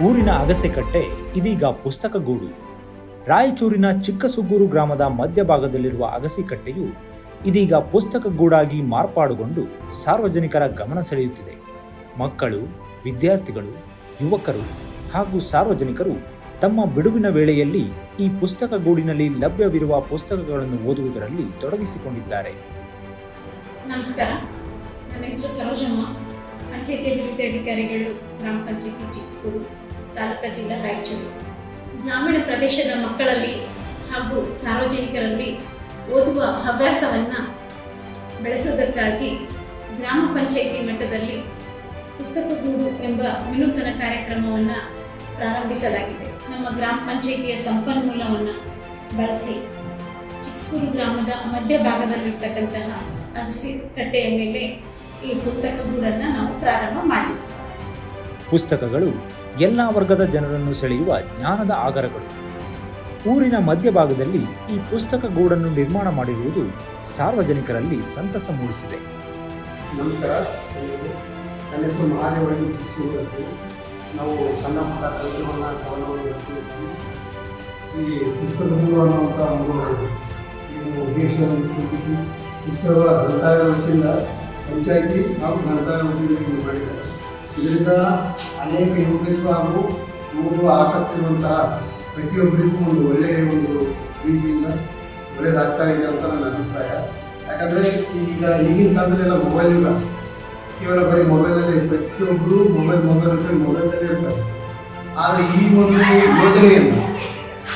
ಊರಿನ ಅಗಸೆಕಟ್ಟೆ ಇದೀಗ ಪುಸ್ತಕಗೂಡು. ರಾಯಚೂರಿನ ಚಿಕ್ಕಸುಗ್ಗೂರು ಗ್ರಾಮದ ಮಧ್ಯಭಾಗದಲ್ಲಿರುವ ಅಗಸಿಕಟ್ಟೆಯು ಇದೀಗ ಪುಸ್ತಕಗೂಡಾಗಿ ಮಾರ್ಪಾಡುಗೊಂಡು ಸಾರ್ವಜನಿಕರ ಗಮನ ಸೆಳೆಯುತ್ತಿದೆ. ಮಕ್ಕಳು, ವಿದ್ಯಾರ್ಥಿಗಳು, ಯುವಕರು ಹಾಗೂ ಸಾರ್ವಜನಿಕರು ತಮ್ಮ ಬಿಡುವಿನ ವೇಳೆಯಲ್ಲಿ ಈ ಪುಸ್ತಕ ಗೂಡಿನಲ್ಲಿ ಲಭ್ಯವಿರುವ ಪುಸ್ತಕಗಳನ್ನು ಓದುವುದರಲ್ಲಿ ತೊಡಗಿಸಿಕೊಂಡಿದ್ದಾರೆ. ನಮಸ್ಕಾರ. ನನ್ನ ಹೆಸರು ಸರೋಜಮ್ಮ. ಪಂಚಾಯತಿ ಅಭಿವೃದ್ಧಿ ಅಧಿಕಾರಿಗಳು, ಗ್ರಾಮ ಪಂಚಾಯತಿ, ಚಿಕ್ಕಸ್ಕೂರು. ತಾಲೂಕಾ ಜಿಲ್ಲಾ ರಾಯಚೂರು. ಗ್ರಾಮೀಣ ಪ್ರದೇಶದ ಮಕ್ಕಳಲ್ಲಿ ಹಾಗೂ ಸಾರ್ವಜನಿಕರಲ್ಲಿ ಓದುವ ಹವ್ಯಾಸವನ್ನು ಬೆಳೆಸೋದಕ್ಕಾಗಿ ಗ್ರಾಮ ಪಂಚಾಯಿತಿ ಮಟ್ಟದಲ್ಲಿ ಪುಸ್ತಕಗೂಡು ಎಂಬ ವಿನೂತನ ಕಾರ್ಯಕ್ರಮವನ್ನು ಪ್ರಾರಂಭಿಸಲಾಗಿದೆ. ನಮ್ಮ ಗ್ರಾಮ ಪಂಚಾಯಿತಿಯ ಸಂಪನ್ಮೂಲವನ್ನು ಬಳಸಿ ಚಿಕ್ಕಸ್ಕೂರು ಗ್ರಾಮದ ಮಧ್ಯಭಾಗದಲ್ಲಿರ್ತಕ್ಕಂತಹ ಅಗಸಿ ಕಟ್ಟೆಯ ಮೇಲೆ ಈ ಪುಸ್ತಕಗೂಡನ್ನು ನಾವು ಪ್ರಾರಂಭ ಮಾಡಿದ್ದೇವೆ ಪುಸ್ತಕಗಳು ಎಲ್ಲ ವರ್ಗದ ಜನರನ್ನು ಸೆಳೆಯುವ ಜ್ಞಾನದ ಆಗರಗಳು. ಊರಿನ ಮಧ್ಯಭಾಗದಲ್ಲಿ ಈ ಪುಸ್ತಕ ಗೂಡನ್ನು ನಿರ್ಮಾಣ ಮಾಡಿರುವುದು ಸಾರ್ವಜನಿಕರಲ್ಲಿ ಸಂತಸ ಮೂಡಿಸಿದೆ. ನಮಸ್ಕಾರ. ನನ್ನ ಹೆಸರು ಚಿಕ್ಕಸೂರು ನಾವು ಸಣ್ಣ ಪುಟ್ಟ ಗಮನವನ್ನು ಈ ಪುಸ್ತಕಗಳು ಅನ್ನುವಂಥ ಒಂದು ಉದ್ದೇಶವನ್ನು ರೂಪಿಸಿ ಪುಸ್ತಕಗಳ ಗ್ರಂಥಾಲಯ ವತಿಯಿಂದ ಪಂಚಾಯಿತಿ ಹಾಗೂ ಗ್ರಂಥಾಲಯ ವತಿಯಿಂದ ಮಾಡಿದ್ದಾರೆ. ಇದರಿಂದ ಅನೇಕ ಯುವಕರಿಗೂ ಹಾಗೂ ಓದುವ ಆಸಕ್ತಿ ಇರುವಂತಹ ಪ್ರತಿಯೊಬ್ಬರಿಗೂ ಒಂದು ಒಳ್ಳೆಯ ಒಂದು ರೀತಿಯಿಂದ ಒಳ್ಳೆಯದಾಗ್ತಾ ಇದೆ ಅಂತ ನನ್ನ ಅಭಿಪ್ರಾಯ. ಯಾಕಂದರೆ ಈಗ ಈಗಿನ ಕಾಲದಲ್ಲೆಲ್ಲ ಮೊಬೈಲ್ ಇಲ್ಲ. ಕೇವಲ ಬರೀ ಮೊಬೈಲಲ್ಲೇ ಪ್ರತಿಯೊಬ್ಬರು ಮೊಬೈಲ್ ಮೊಬೈಲ್ ಅಂದರೆ ಮೊಬೈಲಲ್ಲೇ ಇರ್ತಾರೆ ಆದರೆ ಈ ಒಂದು ಯೋಜನೆಯನ್ನು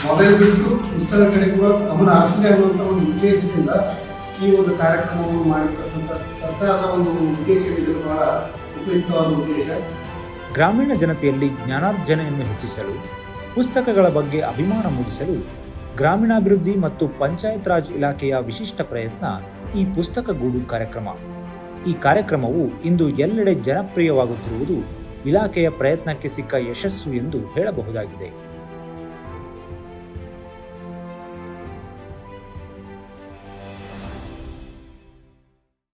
ಮೊಬೈಲ್ ಬಿಟ್ಟು ಪುಸ್ತಕ ಕಡೆ ಕೂಡ ಗಮನ ಹರಿಸಲಿ ಅನ್ನುವಂಥ ಒಂದು ಉದ್ದೇಶದಿಂದ ಈ ಒಂದು ಕಾರ್ಯಕ್ರಮವನ್ನು ಮಾಡಿರ್ತಕ್ಕಂಥ ಸರ್ಕಾರದ ಒಂದು ಉದ್ದೇಶ ಇದು ಬಹಳ ಉಪಯುಕ್ತವಾದ ಉದ್ದೇಶ. ಗ್ರಾಮೀಣ ಜನತೆಯಲ್ಲಿ ಜ್ಞಾನಾರ್ಜನೆಯನ್ನು ಹೆಚ್ಚಿಸಲು, ಪುಸ್ತಕಗಳ ಬಗ್ಗೆ ಅಭಿಮಾನ ಮೂಡಿಸಲು, ಗ್ರಾಮೀಣಾಭಿವೃದ್ಧಿ ಮತ್ತು ಪಂಚಾಯತ್ ರಾಜ್ ಇಲಾಖೆಯ ವಿಶಿಷ್ಟ ಪ್ರಯತ್ನ ಈ ಪುಸ್ತಕ ಗೂಡು ಕಾರ್ಯಕ್ರಮ. ಈ ಕಾರ್ಯಕ್ರಮವು ಇಂದು ಎಲ್ಲೆಡೆ ಜನಪ್ರಿಯವಾಗುತ್ತಿರುವುದು ಇಲಾಖೆಯ ಪ್ರಯತ್ನಕ್ಕೆ ಸಿಕ್ಕ ಯಶಸ್ಸು ಎಂದು ಹೇಳಬಹುದಾಗಿದೆ.